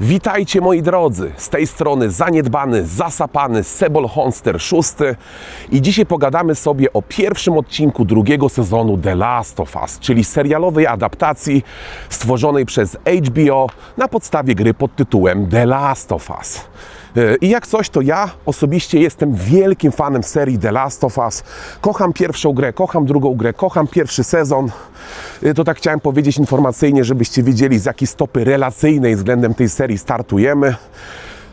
Witajcie moi drodzy, z tej strony zaniedbany, zasapany Sebol Honster szósty i dzisiaj pogadamy sobie o pierwszym odcinku drugiego sezonu The Last of Us, czyli serialowej adaptacji stworzonej przez HBO na podstawie gry pod tytułem The Last of Us. Yy, I jak coś, to ja osobiście jestem wielkim fanem serii The Last of Us. Kocham pierwszą grę, kocham drugą grę, kocham pierwszy sezon. Yy, To tak chciałem powiedzieć informacyjnie, żebyście wiedzieli z jakiej stopy relacyjnej względem tej serii startujemy.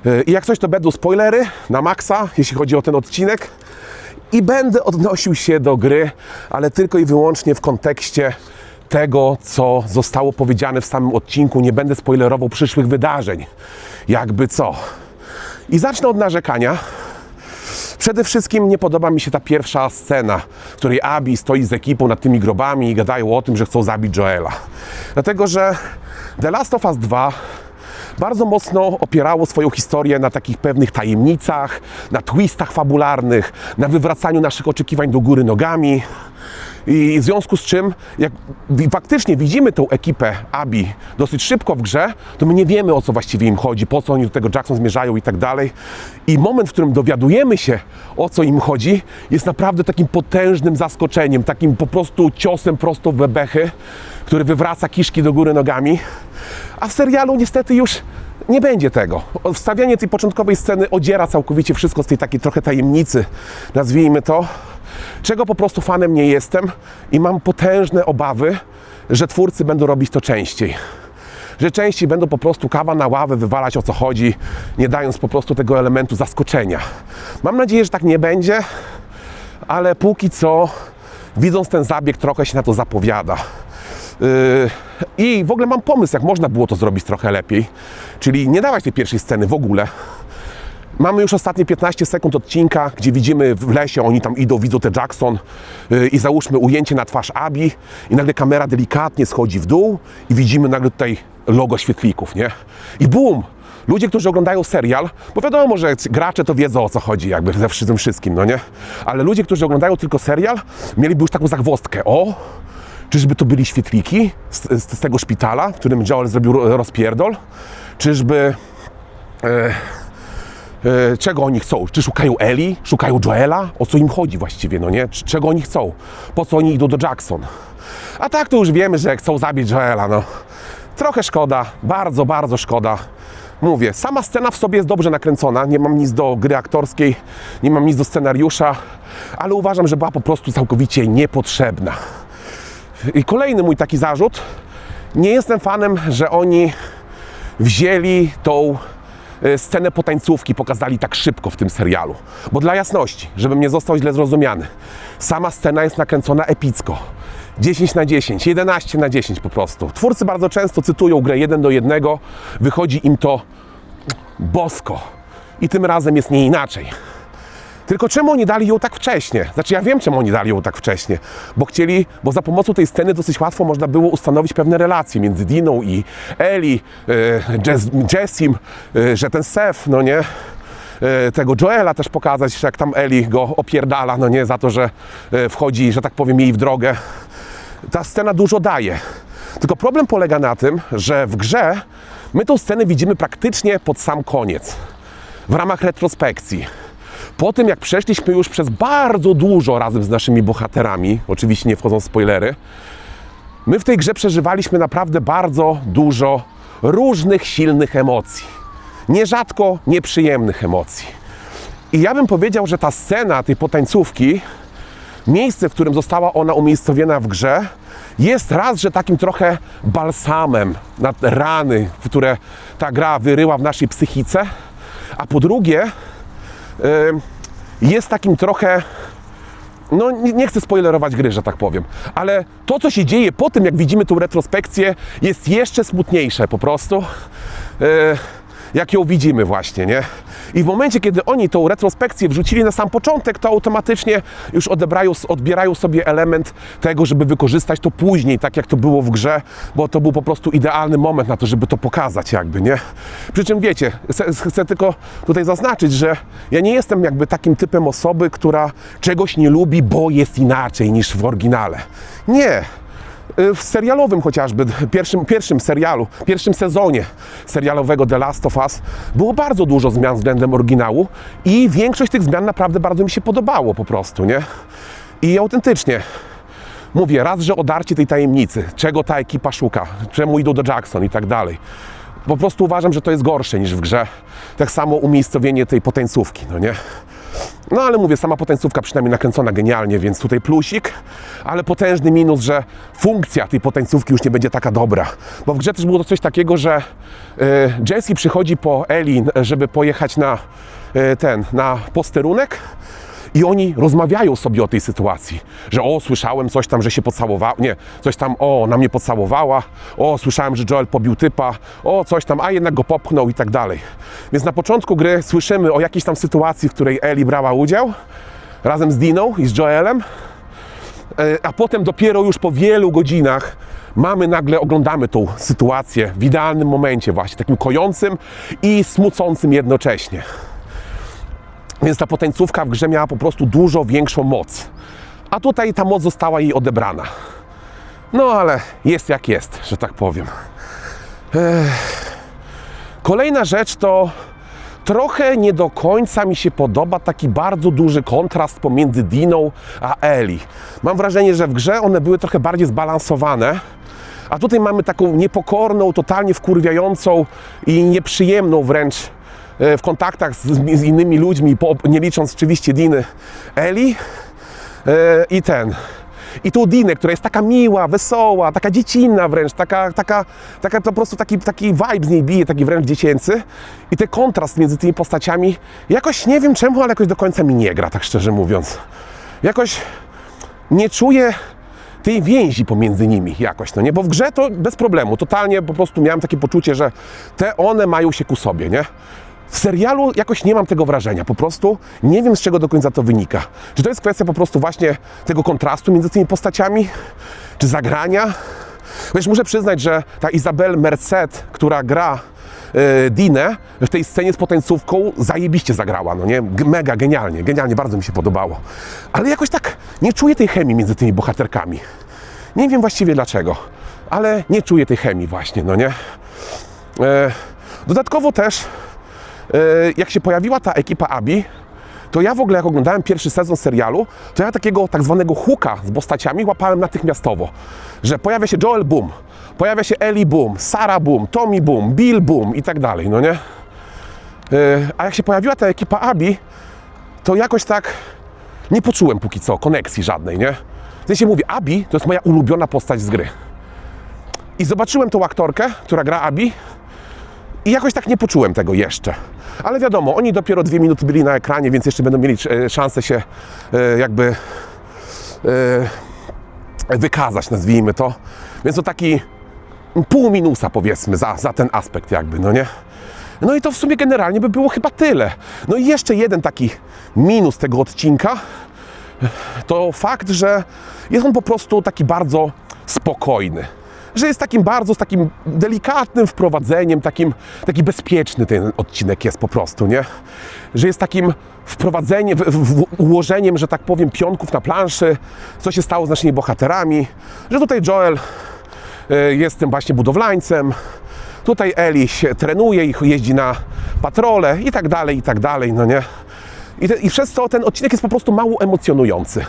Yy, I jak coś, to będą spoilery na maksa, jeśli chodzi o ten odcinek. I będę odnosił się do gry, ale tylko i wyłącznie w kontekście tego, co zostało powiedziane w samym odcinku. Nie będę spoilerował przyszłych wydarzeń. Jakby co. I zacznę od narzekania. Przede wszystkim nie podoba mi się ta pierwsza scena, w której Abby stoi z ekipą nad tymi grobami i gadają o tym, że chcą zabić Joela. Dlatego, że The Last of Us 2 bardzo mocno opierało swoją historię na takich pewnych tajemnicach, na twistach fabularnych, na wywracaniu naszych oczekiwań do góry nogami. I w związku z czym, jak faktycznie widzimy tą ekipę Abi dosyć szybko w grze, to my nie wiemy o co właściwie im chodzi, po co oni do tego Jackson zmierzają i tak dalej. I moment, w którym dowiadujemy się o co im chodzi, jest naprawdę takim potężnym zaskoczeniem, takim po prostu ciosem prosto w bebechy, który wywraca kiszki do góry nogami. A w serialu niestety już nie będzie tego. Wstawianie tej początkowej sceny odziera całkowicie wszystko z tej takiej trochę tajemnicy, nazwijmy to czego po prostu fanem nie jestem i mam potężne obawy, że twórcy będą robić to częściej. Że częściej będą po prostu kawa na ławę wywalać o co chodzi, nie dając po prostu tego elementu zaskoczenia. Mam nadzieję, że tak nie będzie, ale póki co, widząc ten zabieg, trochę się na to zapowiada. Yy, I w ogóle mam pomysł, jak można było to zrobić trochę lepiej. Czyli nie dawać tej pierwszej sceny w ogóle, Mamy już ostatnie 15 sekund odcinka, gdzie widzimy w lesie, oni tam idą, widzą te Jackson yy, i załóżmy ujęcie na twarz Abi i nagle kamera delikatnie schodzi w dół i widzimy nagle tutaj logo świetlików, nie? I bum! Ludzie, którzy oglądają serial, bo wiadomo, że gracze to wiedzą o co chodzi jakby ze tym wszystkim, no nie? Ale ludzie, którzy oglądają tylko serial, mieliby już taką zagwozdkę. O! Czyżby to byli świetliki z, z, tego szpitala, w którym Joel zrobił ro- rozpierdol? Czyżby... E, czego oni chcą? Czy szukają Eli? Szukają Joela? O co im chodzi właściwie, no nie? Czego oni chcą? Po co oni idą do Jackson? A tak to już wiemy, że chcą zabić Joela, no. Trochę szkoda, bardzo, bardzo szkoda. Mówię, sama scena w sobie jest dobrze nakręcona, nie mam nic do gry aktorskiej, nie mam nic do scenariusza, ale uważam, że była po prostu całkowicie niepotrzebna. I kolejny mój taki zarzut, nie jestem fanem, że oni wzięli tą e, scenę potańcówki, pokazali tak szybko w tym serialu. Bo dla jasności, żebym nie został źle zrozumiany, sama scena jest nakręcona epicko. 10 na 10, 11 na 10 po prostu. Twórcy bardzo często cytują grę 1 do 1, wychodzi im to bosko. I tym razem jest nie inaczej. Tylko czemu oni dali ją tak wcześnie? Znaczy ja wiem, czemu oni dali ją tak wcześnie. Bo chcieli, bo za pomocą tej sceny dosyć łatwo można było ustanowić pewne relacje między Diną i Eli, Jess- Jessim, e, że ten Seth, no nie, e, tego Joela też pokazać, że jak tam Eli go opierdala, no nie, za to, że wchodzi, że tak powiem, jej w drogę. Ta scena dużo daje. Tylko problem polega na tym, że w grze my tą scenę widzimy praktycznie pod sam koniec. W ramach retrospekcji. Po tym, jak przeszliśmy już przez bardzo dużo razem z naszymi bohaterami, oczywiście nie wchodzą spoilery, my w tej grze przeżywaliśmy naprawdę bardzo dużo różnych silnych emocji. Nierzadko nieprzyjemnych emocji. I ja bym powiedział, że ta scena tej potańcówki, miejsce, w którym została ona umiejscowiona w grze, jest raz, że takim trochę balsamem na rany, które ta gra wyryła w naszej psychice, a po drugie, jest takim trochę. No, nie, chcę spoilerować gry, że tak powiem, ale to, co się dzieje po tym, jak widzimy tą retrospekcję, jest jeszcze smutniejsze po prostu, y, jak ją widzimy, właśnie, nie? I w momencie, kiedy oni tą retrospekcję wrzucili na sam początek, to automatycznie już odebrają, odbierają sobie element tego, żeby wykorzystać to później, tak jak to było w grze, bo to był po prostu idealny moment na to, żeby to pokazać, jakby, nie? Przy czym wiecie, chcę, tylko tutaj zaznaczyć, że ja nie jestem jakby takim typem osoby, która czegoś nie lubi, bo jest inaczej niż w oryginale. Nie. Y, w serialowym chociażby, pierwszym, pierwszym serialu, pierwszym sezonie serialowego The Last of Us było bardzo dużo zmian względem oryginału i większość tych zmian naprawdę bardzo mi się podobało po prostu, nie? I autentycznie mówię, raz, że odarcie tej tajemnicy, czego ta ekipa szuka, czemu idą do Jackson i tak dalej. Po prostu uważam, że to jest gorsze niż w grze. Tak samo umiejscowienie tej potencówki, no nie? No ale mówię, sama potencówka przynajmniej nakręcona genialnie, więc tutaj plusik, ale potężny minus, że funkcja tej potencówki już nie będzie taka dobra. Bo w grze też było to coś takiego, że y, Jesse przychodzi po Ellie, żeby pojechać na y, ten, na posterunek i oni rozmawiają sobie o tej sytuacji, że o, słyszałem coś tam, że się pocałowała, nie, coś tam, o, na mnie pocałowała, o, słyszałem, że Joel pobił typa, o, coś tam, a jednak go popchnął i tak dalej. Więc na początku gry słyszymy o jakiejś tam sytuacji, w której Ellie brała udział, razem z Diną i z Joelem, E, a potem dopiero już po wielu godzinach mamy nagle, oglądamy tą sytuację w idealnym momencie właśnie, takim kojącym i smucącym jednocześnie. Więc ta potencówka w grze miała po prostu dużo większą moc. A tutaj ta moc została jej odebrana. No ale jest jak jest, że tak powiem. Ech. Kolejna rzecz to trochę nie do końca mi się podoba taki bardzo duży kontrast pomiędzy Diną a Eli. Mam wrażenie, że w grze one były trochę bardziej zbalansowane. A tutaj mamy taką niepokorną, totalnie wkurwiającą i nieprzyjemną wręcz w kontaktach z, z innymi ludźmi, po, nie licząc oczywiście Diny, Eli e, i ten. I tą Dinę, która jest taka miła, wesoła, taka dziecinna wręcz, taka, taka, taka po prostu taki, taki vibe z niej bije, taki wręcz dziecięcy. I ten kontrast między tymi postaciami, jakoś nie wiem czemu, ale jakoś do końca mi nie gra, tak szczerze mówiąc. Jakoś nie czuję tej więzi pomiędzy nimi jakoś, no nie? Bo w grze to bez problemu, totalnie po prostu miałem takie poczucie, że te one mają się ku sobie, nie? W serialu jakoś nie mam tego wrażenia, po prostu nie wiem z czego do końca to wynika. Czy to jest kwestia po prostu właśnie tego kontrastu między tymi postaciami, czy zagrania? Chociaż muszę przyznać, że ta Izabel Merced, która gra e, Dinę w tej scenie z potencówką zajebiście zagrała, no nie? Mega, genialnie, genialnie, bardzo mi się podobało. Ale jakoś tak nie czuję tej chemii między tymi bohaterkami. Nie wiem właściwie dlaczego, ale nie czuję tej chemii właśnie, no nie? E, dodatkowo też, jak się pojawiła ta ekipa Abi, to ja w ogóle jak oglądałem pierwszy sezon serialu, to ja takiego tak zwanego hooka z postaciami łapałem natychmiastowo. Że pojawia się Joel Boom, pojawia się Ellie Boom, Sarah Boom, Tommy Boom, Bill Boom i tak dalej, no nie? E, A jak się pojawiła ta ekipa Abi, to jakoś tak nie poczułem póki co koneksji żadnej, nie? W sensie mówię, Abi to jest moja ulubiona postać z gry. I zobaczyłem tą aktorkę, która gra Abi i jakoś tak nie poczułem tego jeszcze. Ale wiadomo, oni dopiero dwie minuty byli na ekranie, więc jeszcze będą mieli e, szansę się e, jakby e, wykazać, nazwijmy to. Więc to taki pół minusa powiedzmy za, za ten aspekt jakby, no nie? No i to w sumie generalnie by było chyba tyle. No i jeszcze jeden taki minus tego odcinka to fakt, że jest on po prostu taki bardzo spokojny. Że jest takim bardzo, z takim delikatnym wprowadzeniem, takim, taki bezpieczny ten odcinek jest po prostu, nie? Że jest takim wprowadzeniem, w, w, ułożeniem, że tak powiem, pionków na planszy, co się stało z naszymi bohaterami, że tutaj Joel e, jest tym właśnie budowlańcem, tutaj Eli się trenuje i jeździ na patrole i tak dalej, i tak dalej, no nie? I, te, I przez to ten odcinek jest po prostu mało emocjonujący.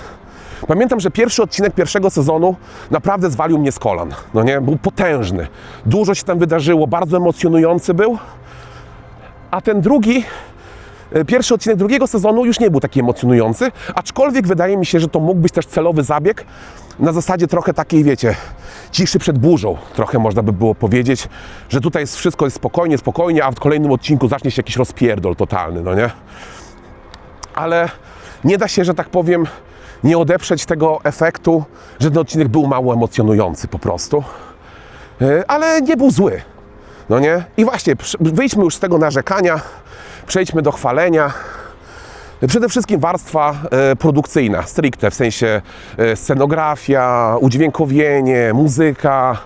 Pamiętam, że pierwszy odcinek pierwszego sezonu naprawdę zwalił mnie z kolan. No nie? Był potężny. Dużo się tam wydarzyło, bardzo emocjonujący był. A ten drugi, e, pierwszy odcinek drugiego sezonu już nie był taki emocjonujący, aczkolwiek wydaje mi się, że to mógł być też celowy zabieg na zasadzie trochę takiej, wiecie, ciszy przed burzą, trochę można by było powiedzieć, że tutaj jest wszystko jest spokojnie, spokojnie, a w kolejnym odcinku zacznie się jakiś rozpierdol totalny, no nie? ale nie da się, że tak powiem, nie odeprzeć tego efektu, że ten odcinek był mało emocjonujący po prostu. Yy, Ale nie był zły. No nie? I właśnie, wyjdźmy już z tego narzekania, przejdźmy do chwalenia. Przede wszystkim warstwa e, produkcyjna, stricte, w sensie e, scenografia, udźwiękowienie, muzyka,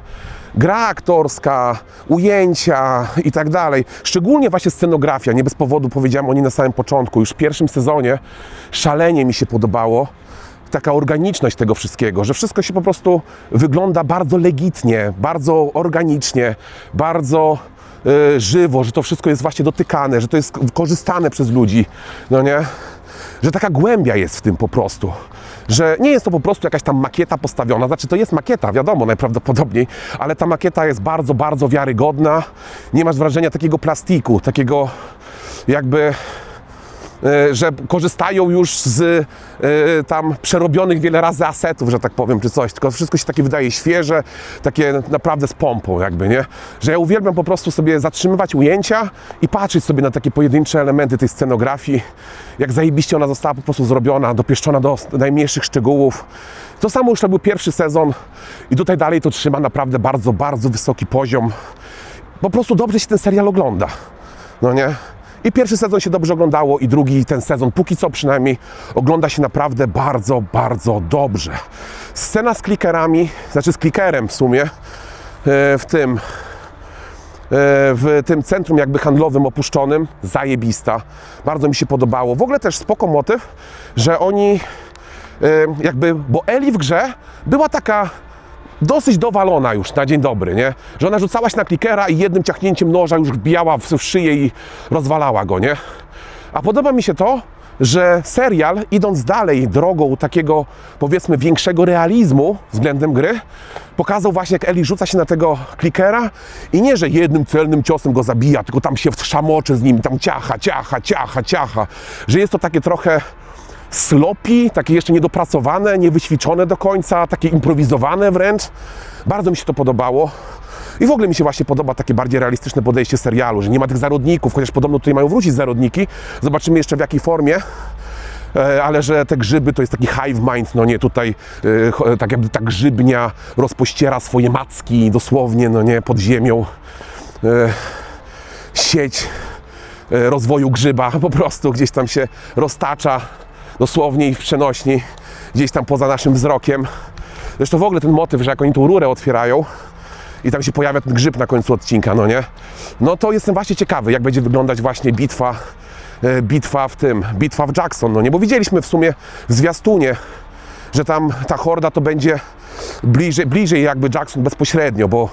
gra aktorska, ujęcia i tak dalej. Szczególnie właśnie scenografia, nie bez powodu powiedziałem o niej na samym początku, już w pierwszym sezonie szalenie mi się podobało taka organiczność tego wszystkiego, że wszystko się po prostu wygląda bardzo legitnie, bardzo organicznie, bardzo e, żywo, że to wszystko jest właśnie dotykane, że to jest korzystane przez ludzi, no nie? Że taka głębia jest w tym po prostu. Że nie jest to po prostu jakaś tam makieta postawiona, znaczy to jest makieta, wiadomo, najprawdopodobniej, ale ta makieta jest bardzo, bardzo wiarygodna. Nie masz wrażenia takiego plastiku, takiego jakby że korzystają już z e, tam przerobionych wiele razy asetów, że tak powiem, czy coś, tylko wszystko się takie wydaje świeże, takie naprawdę z pompą jakby, nie? Że ja uwielbiam po prostu sobie zatrzymywać ujęcia i patrzeć sobie na takie pojedyncze elementy tej scenografii, jak zajebiście ona została po prostu zrobiona, dopieszczona do najmniejszych szczegółów. To samo już to był pierwszy sezon i tutaj dalej to trzyma naprawdę bardzo, bardzo wysoki poziom. Po prostu dobrze się ten serial ogląda, no nie? I pierwszy sezon się dobrze oglądało, i drugi ten sezon, póki co przynajmniej, ogląda się naprawdę bardzo, bardzo dobrze. Scena z klikerami, znaczy z klikerem w sumie, e, w tym, e, w tym centrum jakby handlowym opuszczonym, zajebista. Bardzo mi się podobało. W ogóle też spoko motyw, że oni e, jakby, bo Eli w grze była taka dosyć dowalona już na dzień dobry, nie? Że ona rzucała się na klikera i jednym ciachnięciem noża już wbijała w, w szyję i rozwalała go, nie? A podoba mi się to, że serial, idąc dalej drogą takiego, powiedzmy, większego realizmu względem gry, pokazał właśnie, jak Eli rzuca się na tego klikera i nie, że jednym celnym ciosem go zabija, tylko tam się szamocze z nim, tam ciacha, ciacha, ciacha, ciacha. Że jest to takie trochę sloppy, takie jeszcze niedopracowane, niewyćwiczone do końca, takie improwizowane wręcz. Bardzo mi się to podobało. I w ogóle mi się właśnie podoba takie bardziej realistyczne podejście serialu, że nie ma tych zarodników, chociaż podobno tutaj mają wrócić zarodniki. Zobaczymy jeszcze w jakiej formie. E, Ale że te grzyby to jest taki hive mind, no nie, tutaj e, cho- tak jakby ta grzybnia rozpościera swoje macki dosłownie, no nie, pod ziemią. E, Sieć e, rozwoju grzyba po prostu gdzieś tam się roztacza dosłownie i w przenośni, gdzieś tam poza naszym wzrokiem. Zresztą w ogóle ten motyw, że jak oni tą rurę otwierają i tam się pojawia ten grzyb na końcu odcinka, no nie? No to jestem właśnie ciekawy, jak będzie wyglądać właśnie bitwa, e, bitwa w tym, bitwa w Jackson, no nie? Bo widzieliśmy w sumie w zwiastunie, że tam ta horda to będzie bliżej, bliżej jakby Jackson bezpośrednio, bo,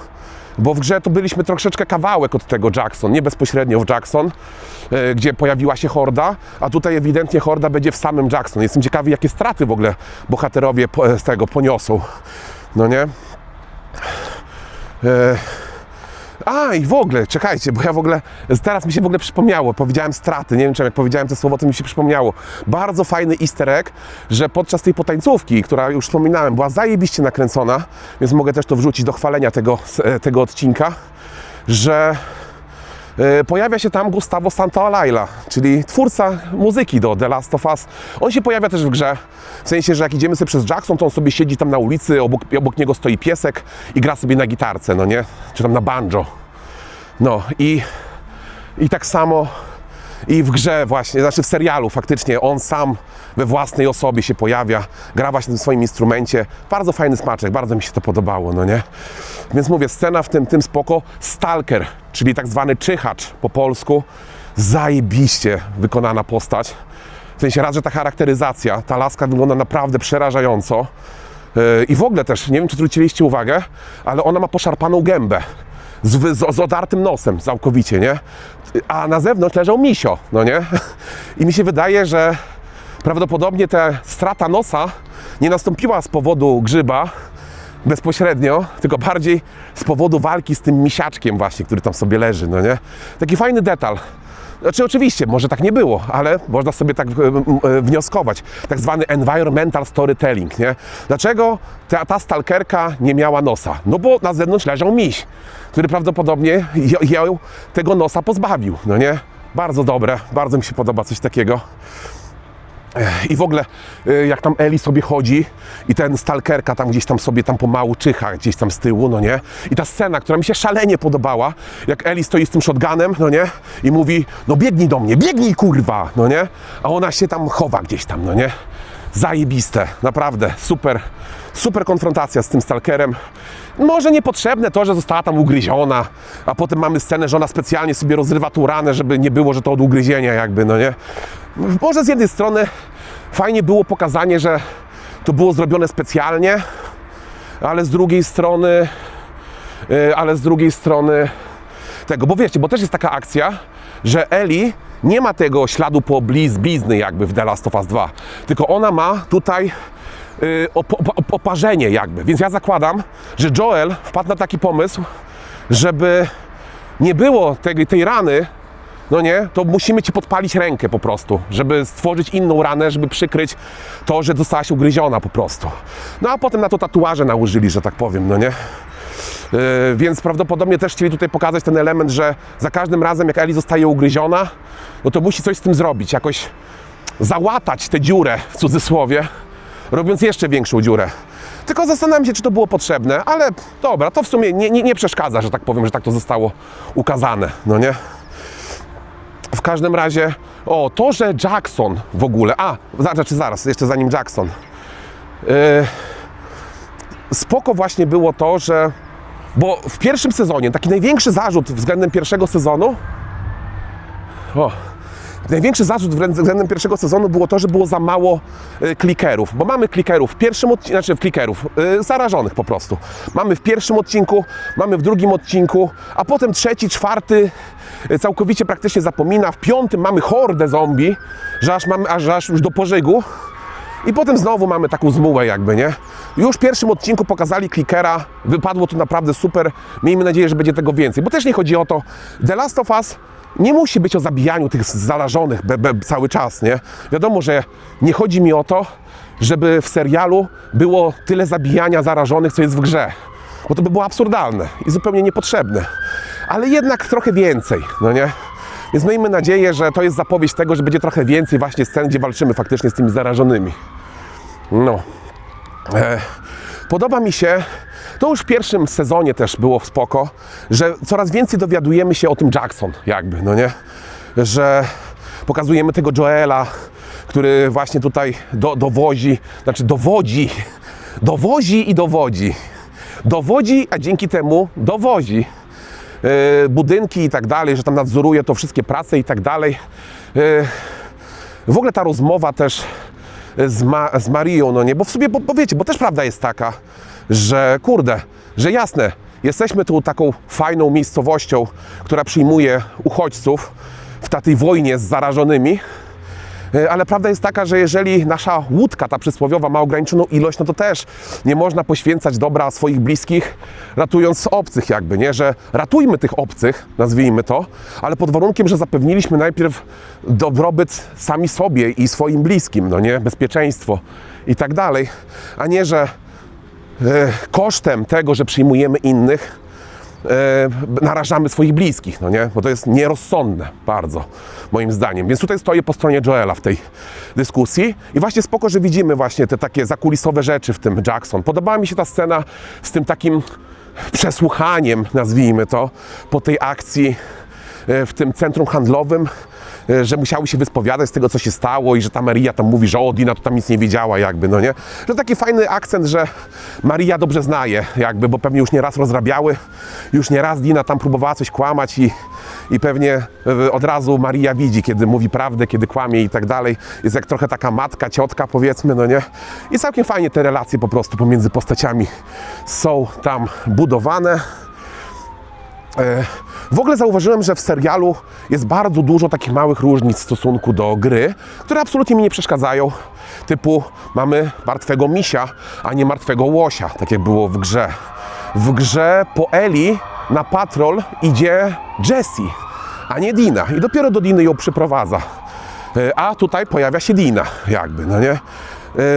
bo w grze to byliśmy troszeczkę kawałek od tego Jackson, nie bezpośrednio w Jackson, e, gdzie pojawiła się horda, a tutaj ewidentnie horda będzie w samym Jackson. Jestem ciekawy, jakie straty w ogóle bohaterowie po- z tego poniosą, no nie? E, a i w ogóle, czekajcie, bo ja w ogóle, teraz mi się w ogóle przypomniało, powiedziałem straty, nie wiem czemu, jak powiedziałem to słowo, to mi się przypomniało. Bardzo fajny easter egg, że podczas tej potańcówki, która już wspominałem, była zajebiście nakręcona, więc mogę też to wrzucić do chwalenia tego, tego odcinka, że e, pojawia się tam Gustavo Santaolalla, czyli twórca muzyki do The Last of Us. On się pojawia też w grze, w sensie, że jak idziemy sobie przez Jackson, to on sobie siedzi tam na ulicy, obok, obok niego stoi piesek i gra sobie na gitarce, no nie? Czy tam na banjo. No i, i tak samo i w grze właśnie, znaczy w serialu faktycznie on sam we własnej osobie się pojawia, gra właśnie tym swoim instrumencie. Bardzo fajny smaczek, bardzo mi się to podobało, no nie? Więc mówię, scena w tym, tym spoko. Stalker, czyli tak zwany czyhacz po polsku. Zajebiście wykonana postać. W sensie raz, że ta charakteryzacja, ta laska wygląda naprawdę przerażająco. Yy, I w ogóle też, nie wiem czy zwróciliście uwagę, ale ona ma poszarpaną gębę. Z, z, z odartym nosem całkowicie, nie? A na zewnątrz leżał misio, no nie? I mi się wydaje, że prawdopodobnie ta strata nosa nie nastąpiła z powodu grzyba bezpośrednio, tylko bardziej z powodu walki z tym misiaczkiem właśnie, który tam sobie leży, no nie? Taki fajny detal. Znaczy oczywiście, może tak nie było, ale można sobie tak e, e, wnioskować. Tak zwany environmental storytelling, nie? Dlaczego ta, ta stalkerka nie miała nosa? No bo na zewnątrz leżał miś, który prawdopodobnie ją tego nosa pozbawił, no nie? Bardzo dobre, bardzo mi się podoba coś takiego. I w ogóle, y, jak tam Eli sobie chodzi i ten stalkerka tam gdzieś tam sobie tam pomału czyha gdzieś tam z tyłu, no nie? I ta scena, która mi się szalenie podobała, jak Eli stoi z tym shotgunem, no nie? I mówi, no biegnij do mnie, biegnij kurwa, no nie? A ona się tam chowa gdzieś tam, no nie? Zajebiste, naprawdę, super, super konfrontacja z tym stalkerem. Może niepotrzebne to, że została tam ugryziona, a potem mamy scenę, że ona specjalnie sobie rozrywa tą ranę, żeby nie było, że to od ugryzienia jakby, no nie? Może z jednej strony fajnie było pokazanie, że to było zrobione specjalnie, ale z drugiej strony, y, ale z drugiej strony tego, bo wiecie, bo też jest taka akcja, że Eli nie ma tego śladu po bliz, blizny jakby w The Last of Us 2, tylko ona ma tutaj y, op, op, op, oparzenie jakby, więc ja zakładam, że Joel wpadł na taki pomysł, żeby nie było tej, tej rany, no nie, to musimy ci podpalić rękę po prostu, żeby stworzyć inną ranę, żeby przykryć to, że zostałaś ugryziona po prostu. No a potem na to tatuaże nałożyli, że tak powiem, no nie. Yy, więc prawdopodobnie też chcieli tutaj pokazać ten element, że za każdym razem jak Eli zostaje ugryziona, no to musi coś z tym zrobić, jakoś załatać tę dziurę w cudzysłowie, robiąc jeszcze większą dziurę. Tylko zastanawiam się, czy to było potrzebne, ale dobra, to w sumie nie, nie, nie przeszkadza, że tak powiem, że tak to zostało ukazane, no nie? Każdym razie, o, to, że Jackson w ogóle, a, znaczy zaraz, jeszcze zanim Jackson, yy, spoko właśnie było to, że, bo w pierwszym sezonie, taki największy zarzut względem pierwszego sezonu, o, Największy zarzut względem pierwszego sezonu było to, że było za mało y, klikerów, bo mamy klikerów w pierwszym odcinku, znaczy w klikerów, y, zarażonych po prostu. Mamy w pierwszym odcinku, mamy w drugim odcinku, a potem trzeci, czwarty y, całkowicie praktycznie zapomina. W piątym mamy hordę zombie, że aż, mamy, aż, aż już do pożygu. I potem znowu mamy taką zmułę jakby, nie? Już w pierwszym odcinku pokazali klikera, wypadło to naprawdę super. Miejmy nadzieję, że będzie tego więcej, bo też nie chodzi o to. The Last of Us nie musi być o zabijaniu tych zarażonych be, be, cały czas, nie? Wiadomo, że nie chodzi mi o to, żeby w serialu było tyle zabijania zarażonych, co jest w grze. Bo to by było absurdalne i zupełnie niepotrzebne. Ale jednak trochę więcej, no nie? Więc miejmy nadzieję, że to jest zapowiedź tego, że będzie trochę więcej właśnie scen, gdzie walczymy faktycznie z tymi zarażonymi. No. E, podoba mi się, to już w pierwszym sezonie też było spoko, że coraz więcej dowiadujemy się o tym Jackson, jakby, no nie? Że pokazujemy tego Joela, który właśnie tutaj do, dowozi, znaczy dowodzi, dowozi i dowodzi. Dowodzi, a dzięki temu dowozi e, budynki i tak dalej, że tam nadzoruje to wszystkie prace i tak dalej. E, w ogóle ta rozmowa też z, Ma, z Marią, no nie, bo w sobie, bo, bo wiecie, bo też prawda jest taka, że kurde, że jasne, jesteśmy tu taką fajną miejscowością, która przyjmuje uchodźców w tej wojnie z zarażonymi, ale prawda jest taka, że jeżeli nasza łódka, ta przysłowiowa, ma ograniczoną ilość, no to też nie można poświęcać dobra swoich bliskich, ratując obcych jakby, nie? Że ratujmy tych obcych, nazwijmy to, ale pod warunkiem, że zapewniliśmy najpierw dobrobyt sami sobie i swoim bliskim, no nie? Bezpieczeństwo i tak dalej, a nie, że e, kosztem tego, że przyjmujemy innych, e, narażamy swoich bliskich, no nie? Bo to jest nierozsądne bardzo, moim zdaniem. Więc tutaj stoję po stronie Joela w tej dyskusji i właśnie spoko, że widzimy właśnie te takie zakulisowe rzeczy w tym Jackson. Podobała mi się ta scena z tym takim przesłuchaniem, nazwijmy to, po tej akcji e, w tym centrum handlowym, e, że musiały się wyspowiadać z tego, co się stało i że ta Maria tam mówi, że o, Dina to tam nic nie wiedziała jakby, no nie? Że taki fajny akcent, że Maria dobrze znaje jakby, bo pewnie już nieraz rozrabiały, już nieraz Dina tam próbowała coś kłamać i, i pewnie e, od razu Maria widzi, kiedy mówi prawdę, kiedy kłamie i tak dalej. Jest jak trochę taka matka, ciotka powiedzmy, no nie? I całkiem fajnie te relacje po prostu pomiędzy postaciami są tam budowane. E, W ogóle zauważyłem, że w serialu jest bardzo dużo takich małych różnic w stosunku do gry, które absolutnie mi nie przeszkadzają. Typu mamy martwego misia, a nie martwego łosia, tak jak było w grze. W grze po Eli na patrol idzie Jessie, a nie Dina. I dopiero do Diny ją przyprowadza. E, A tutaj pojawia się Dina, jakby, no nie? E,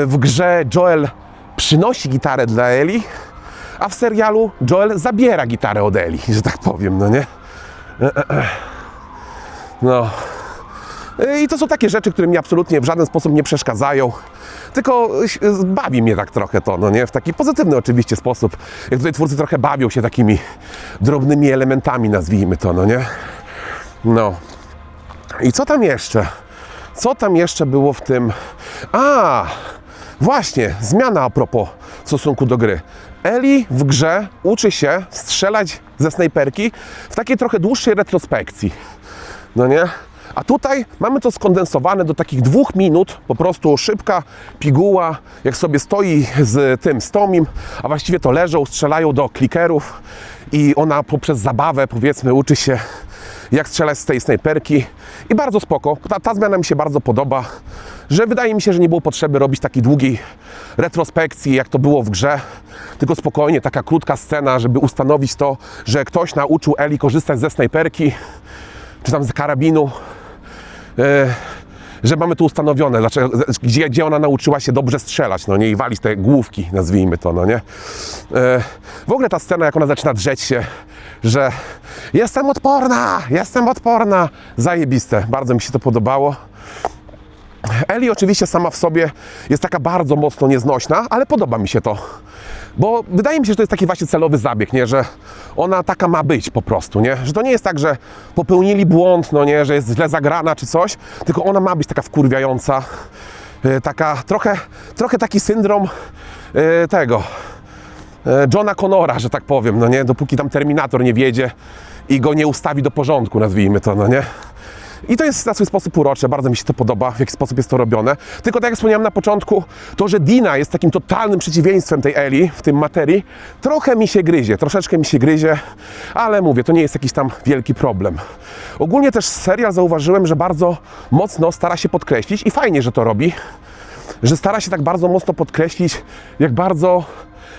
W grze Joel przynosi gitarę dla Eli, a w serialu Joel zabiera gitarę od Eli, że tak powiem, no nie? No. I to są takie rzeczy, które mi absolutnie w żaden sposób nie przeszkadzają. Tylko bawi mnie tak trochę to, no nie? W taki pozytywny oczywiście sposób. Jak tutaj twórcy trochę bawią się takimi drobnymi elementami, nazwijmy to, no nie? No. I co tam jeszcze? Co tam jeszcze było w tym? A, właśnie, zmiana a propos w stosunku do gry. Eli w grze uczy się strzelać ze snajperki w takiej trochę dłuższej retrospekcji. No nie? A tutaj mamy to skondensowane do takich dwóch minut, po prostu szybka piguła, jak sobie stoi z tym stomim, a właściwie to leżą, strzelają do klikerów i ona poprzez zabawę, powiedzmy, uczy się jak strzelać z tej snajperki i bardzo spoko. Ta, ta zmiana mi się bardzo podoba, że wydaje mi się, że nie było potrzeby robić takiej długiej retrospekcji, jak to było w grze, tylko spokojnie, taka krótka scena, żeby ustanowić to, że ktoś nauczył Eli korzystać ze snajperki, czy tam z karabinu, e, że mamy tu ustanowione, dlaczego, gdzie, gdzie ona nauczyła się dobrze strzelać, no nie, i walić te główki, nazwijmy to, no nie. E, w ogóle ta scena, jak ona zaczyna drzeć się, że jestem odporna, jestem odporna, zajebiste, bardzo mi się to podobało. Eli oczywiście sama w sobie jest taka bardzo mocno nieznośna, ale podoba mi się to. Bo wydaje mi się, że to jest taki właśnie celowy zabieg, nie? że ona taka ma być po prostu, nie? że to nie jest tak, że popełnili błąd, no nie, że jest źle zagrana czy coś, tylko ona ma być taka wkurwiająca, e, taka trochę, trochę taki syndrom e, tego e, Johna Connora, że tak powiem, no nie, dopóki tam Terminator nie wiedzie i go nie ustawi do porządku, nazwijmy to, no nie. I to jest na swój sposób urocze, bardzo mi się to podoba, w jaki sposób jest to robione. Tylko tak jak wspomniałem na początku, to, że Dina jest takim totalnym przeciwieństwem tej Eli w tym materii, trochę mi się gryzie, troszeczkę mi się gryzie, ale mówię, to nie jest jakiś tam wielki problem. Ogólnie też serial zauważyłem, że bardzo mocno stara się podkreślić i fajnie, że to robi, że stara się tak bardzo mocno podkreślić, jak bardzo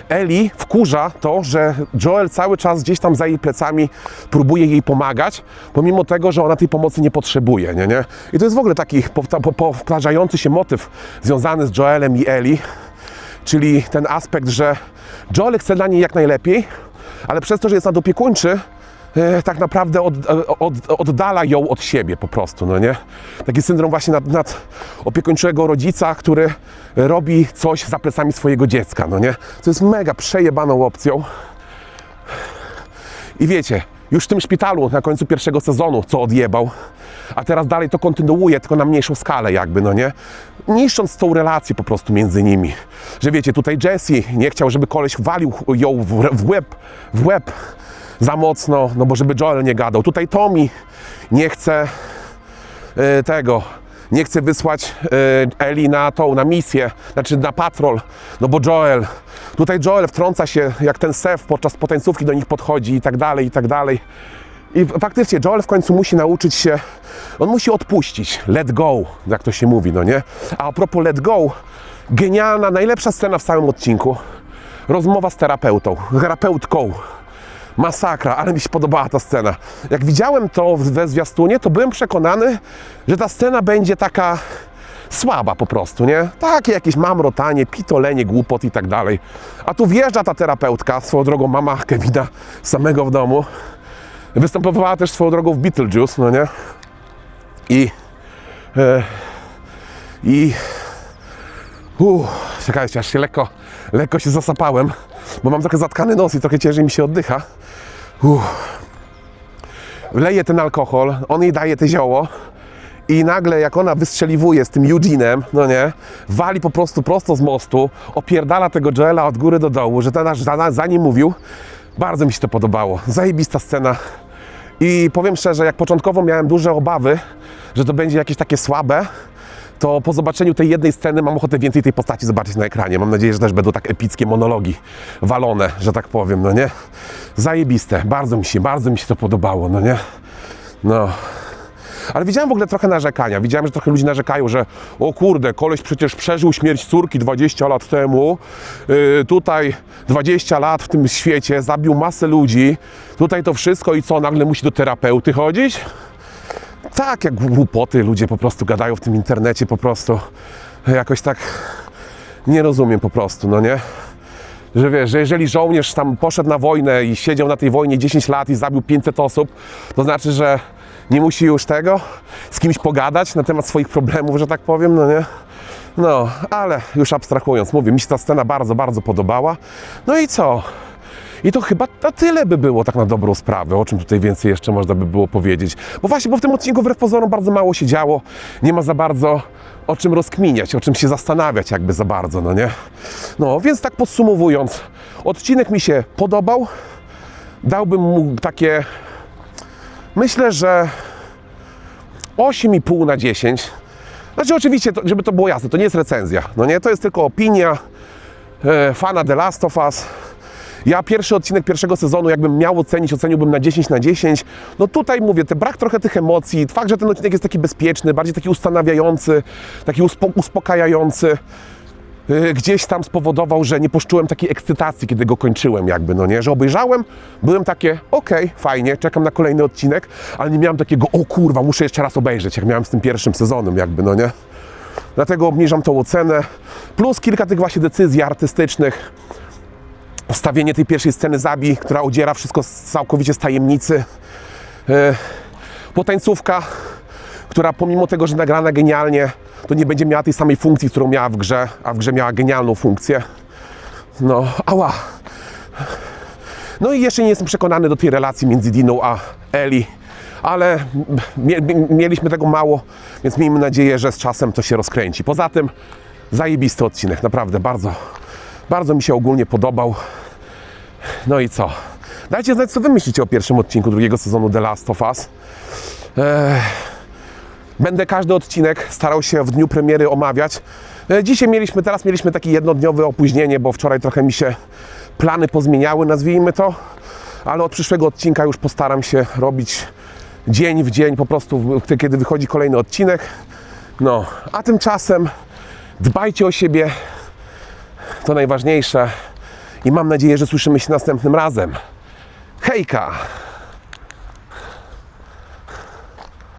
Eli wkurza to, że Joel cały czas gdzieś tam za jej plecami próbuje jej pomagać, pomimo tego, że ona tej pomocy nie potrzebuje, nie, nie? I to jest w ogóle taki powta- po- powtarzający się motyw związany z Joelem i Eli, czyli ten aspekt, że Joel chce dla niej jak najlepiej, ale przez to, że jest nadopiekuńczy, tak naprawdę od, od, oddala ją od siebie po prostu, no nie? Taki syndrom właśnie nad, nad opiekuńczego rodzica, który robi coś za plecami swojego dziecka, no nie? To jest mega przejebaną opcją. I wiecie, już w tym szpitalu na końcu pierwszego sezonu, co odjebał, a teraz dalej to kontynuuje, tylko na mniejszą skalę jakby, no nie? Niszcząc tą relację po prostu między nimi. Że wiecie, tutaj Jesse nie chciał, żeby koleś walił ją w, w łeb, w łeb za mocno, no bo żeby Joel nie gadał. Tutaj Tommy nie chce e, tego, nie chce wysłać e, Eli na tą, na misję, znaczy na patrol, no bo Joel, tutaj Joel wtrąca się, jak ten Sef podczas potańcówki do nich podchodzi i tak dalej, i tak dalej. I faktycznie Joel w końcu musi nauczyć się, on musi odpuścić, let go, jak to się mówi, no nie? A a propos let go, genialna, najlepsza scena w całym odcinku, rozmowa z terapeutą, terapeutką. Masakra, ale mi się podobała ta scena. Jak widziałem to we zwiastunie, to byłem przekonany, że ta scena będzie taka słaba po prostu, nie? Takie jakieś mamrotanie, pitolenie, głupot i tak dalej. A tu wjeżdża ta terapeutka, swoją drogą mama Kevina samego w domu. Występowała też swoją drogą w Beetlejuice, no nie? I... E, I... Uff, czekajcie, aż się lekko, lekko się zasapałem, bo mam trochę zatkany nos i trochę ciężej mi się oddycha. Uff. Wleje ten alkohol, on jej daje te zioło i nagle jak ona wystrzeliwuje z tym Eugene'em, no nie, wali po prostu prosto z mostu, opierdala tego Joela od góry do dołu, że ten aż za, za nim mówił. Bardzo mi się to podobało. Zajebista scena. I powiem szczerze, jak początkowo miałem duże obawy, że to będzie jakieś takie słabe, to po zobaczeniu tej jednej sceny mam ochotę więcej tej postaci zobaczyć na ekranie. Mam nadzieję, że też będą tak epickie monologi walone, że tak powiem, no nie? Zajebiste. Bardzo mi się, bardzo mi się to podobało, no nie? No. Ale widziałem w ogóle trochę narzekania. Widziałem, że trochę ludzi narzekają, że o kurde, koleś przecież przeżył śmierć córki 20 lat temu. Yy, tutaj 20 lat w tym świecie, zabił masę ludzi. Tutaj to wszystko i co, nagle musi do terapeuty chodzić? Tak, jak głupoty ludzie po prostu gadają w tym internecie, po prostu jakoś tak nie rozumiem po prostu, no nie? Że wiesz, że jeżeli żołnierz tam poszedł na wojnę i siedział na tej wojnie 10 lat i zabił 500 osób, to znaczy, że nie musi już tego z kimś pogadać na temat swoich problemów, że tak powiem, no nie? No, ale już abstrahując, mówię, mi się ta scena bardzo, bardzo podobała. No i co? I to chyba na tyle by było tak na dobrą sprawę, o czym tutaj więcej jeszcze można by było powiedzieć. Bo właśnie, bo w tym odcinku wbrew pozorom bardzo mało się działo, nie ma za bardzo o czym rozkminiać, o czym się zastanawiać jakby za bardzo, no nie? No, więc tak podsumowując, odcinek mi się podobał, dałbym mu takie, myślę, że 8,5 na 10. Znaczy oczywiście, to, żeby to było jasne, to nie jest recenzja, no nie, to jest tylko opinia e, fana The Last of Us. Ja pierwszy odcinek pierwszego sezonu, jakbym miał ocenić, oceniłbym na 10 na 10. No tutaj mówię, te brak trochę tych emocji, fakt, że ten odcinek jest taki bezpieczny, bardziej taki ustanawiający, taki uspo, uspokajający, yy, gdzieś tam spowodował, że nie poczułem takiej ekscytacji, kiedy go kończyłem jakby, no nie, że obejrzałem, byłem takie, okej, fajnie, czekam na kolejny odcinek, ale nie miałem takiego, o kurwa, muszę jeszcze raz obejrzeć, jak miałem z tym pierwszym sezonem jakby, no nie. Dlatego obniżam tą ocenę, plus kilka tych właśnie decyzji artystycznych, wstawienie tej pierwszej sceny Zabi, która odziera wszystko całkowicie z tajemnicy. E, Potańcówka, która pomimo tego, że nagrana genialnie, to nie będzie miała tej samej funkcji, którą miała w grze, a w grze miała genialną funkcję. No, ała. No i jeszcze nie jestem przekonany do tej relacji między Diną a Eli, ale mie- mie- mieliśmy tego mało, więc miejmy nadzieję, że z czasem to się rozkręci. Poza tym zajebisty odcinek, naprawdę bardzo, bardzo mi się ogólnie podobał. No i co? Dajcie znać, co wy myślicie o pierwszym odcinku drugiego sezonu The Last of Us. Będę każdy odcinek starał się w dniu premiery omawiać. E, Dzisiaj mieliśmy, teraz mieliśmy takie jednodniowe opóźnienie, bo wczoraj trochę mi się plany pozmieniały, nazwijmy to. Ale od przyszłego odcinka już postaram się robić dzień w dzień, po prostu kiedy wychodzi kolejny odcinek. No, a tymczasem dbajcie o siebie, to najważniejsze. I mam nadzieję, że słyszymy się następnym razem. Hejka!